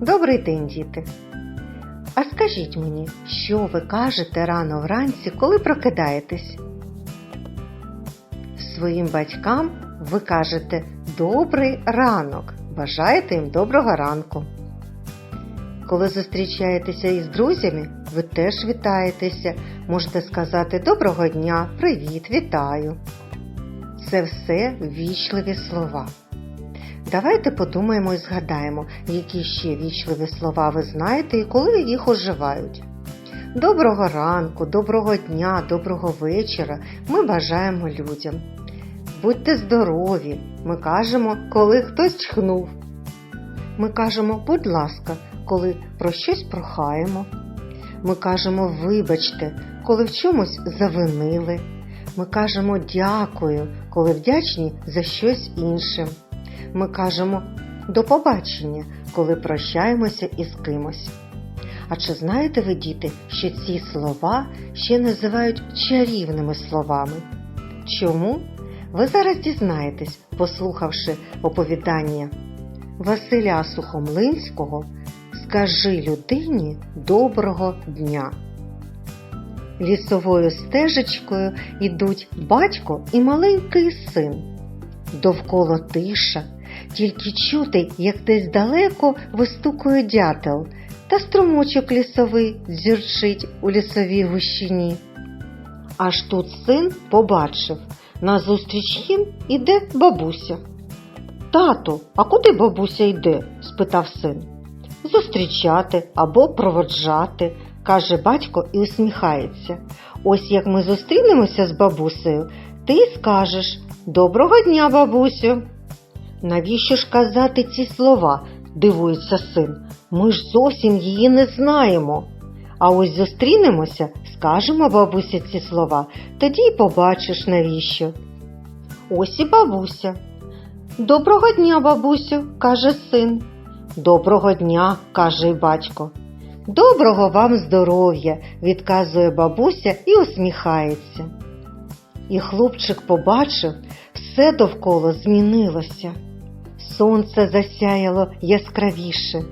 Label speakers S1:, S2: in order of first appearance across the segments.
S1: Добрий день, діти. А скажіть мені, що ви кажете рано вранці, коли прокидаєтесь? Своїм батькам ви кажете добрий ранок. Бажаєте їм доброго ранку. Коли зустрічаєтеся із друзями, ви теж вітаєтеся. Можете сказати доброго дня, привіт, вітаю. Це все вічливі слова. Давайте подумаємо і згадаємо, які ще вічливі слова ви знаєте і коли їх уживають. Доброго ранку, доброго дня, доброго вечора ми бажаємо людям. Будьте здорові, ми кажемо, коли хтось чхнув. Ми кажемо, будь ласка, коли про щось прохаємо. Ми кажемо вибачте, коли в чомусь завинили. Ми кажемо дякую, коли вдячні за щось інше. Ми кажемо до побачення, коли прощаємося із кимось. А чи знаєте ви, діти, що ці слова ще називають чарівними словами? Чому? Ви зараз дізнаєтесь, послухавши оповідання Василя Сухомлинського Скажи людині доброго дня. Лісовою стежечкою йдуть батько і маленький син. Довкола тиша, тільки чути, як десь далеко вистукує дятел, та струмочок лісовий зірчить у лісовій гущині. Аж тут син побачив, назустріч їм іде бабуся. Тату, а куди бабуся йде? спитав син. Зустрічати або проводжати, каже батько і усміхається. Ось як ми зустрінемося з бабусею, ти скажеш Доброго дня, бабусю. Навіщо ж казати ці слова? дивується син. Ми ж зовсім її не знаємо. А ось зустрінемося, скажемо бабусі ці слова, тоді й побачиш навіщо. Ось і бабуся. Доброго дня, бабусю, каже син. Доброго дня, каже й батько. Доброго вам здоров'я, відказує бабуся і усміхається. І хлопчик побачив, все довкола змінилося. Сонце засяяло яскравіше.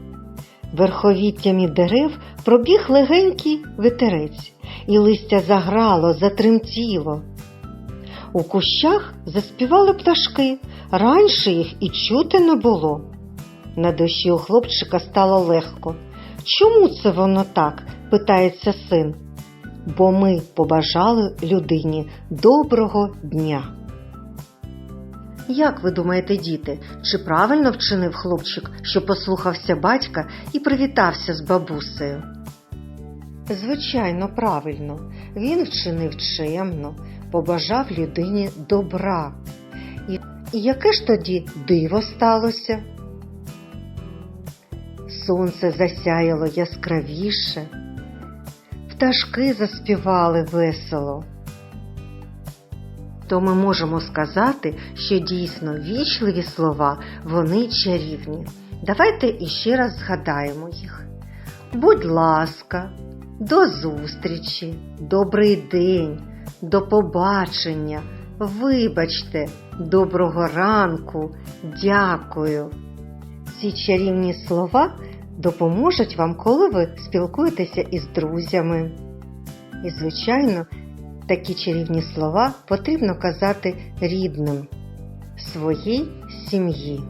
S1: Верховіттями дерев пробіг легенький ветерець, і листя заграло, затремтіло. У кущах заспівали пташки, раніше їх і чути не було. На душі у хлопчика стало легко. Чому це воно так? питається син. Бо ми побажали людині доброго дня. Як ви думаєте, діти, чи правильно вчинив хлопчик, що послухався батька і привітався з бабусею? Звичайно, правильно. Він вчинив чемно, побажав людині добра. І, яке ж тоді диво сталося? Сонце засяяло яскравіше, пташки заспівали весело. То ми можемо сказати, що дійсно вічливі слова вони чарівні. Давайте іще раз згадаємо їх. Будь ласка, до зустрічі, добрий день, до побачення, вибачте, доброго ранку, дякую. Ці чарівні слова допоможуть вам, коли ви спілкуєтеся із друзями. І, звичайно, такі чарівні слова потрібно казати рідним своїй сім'ї.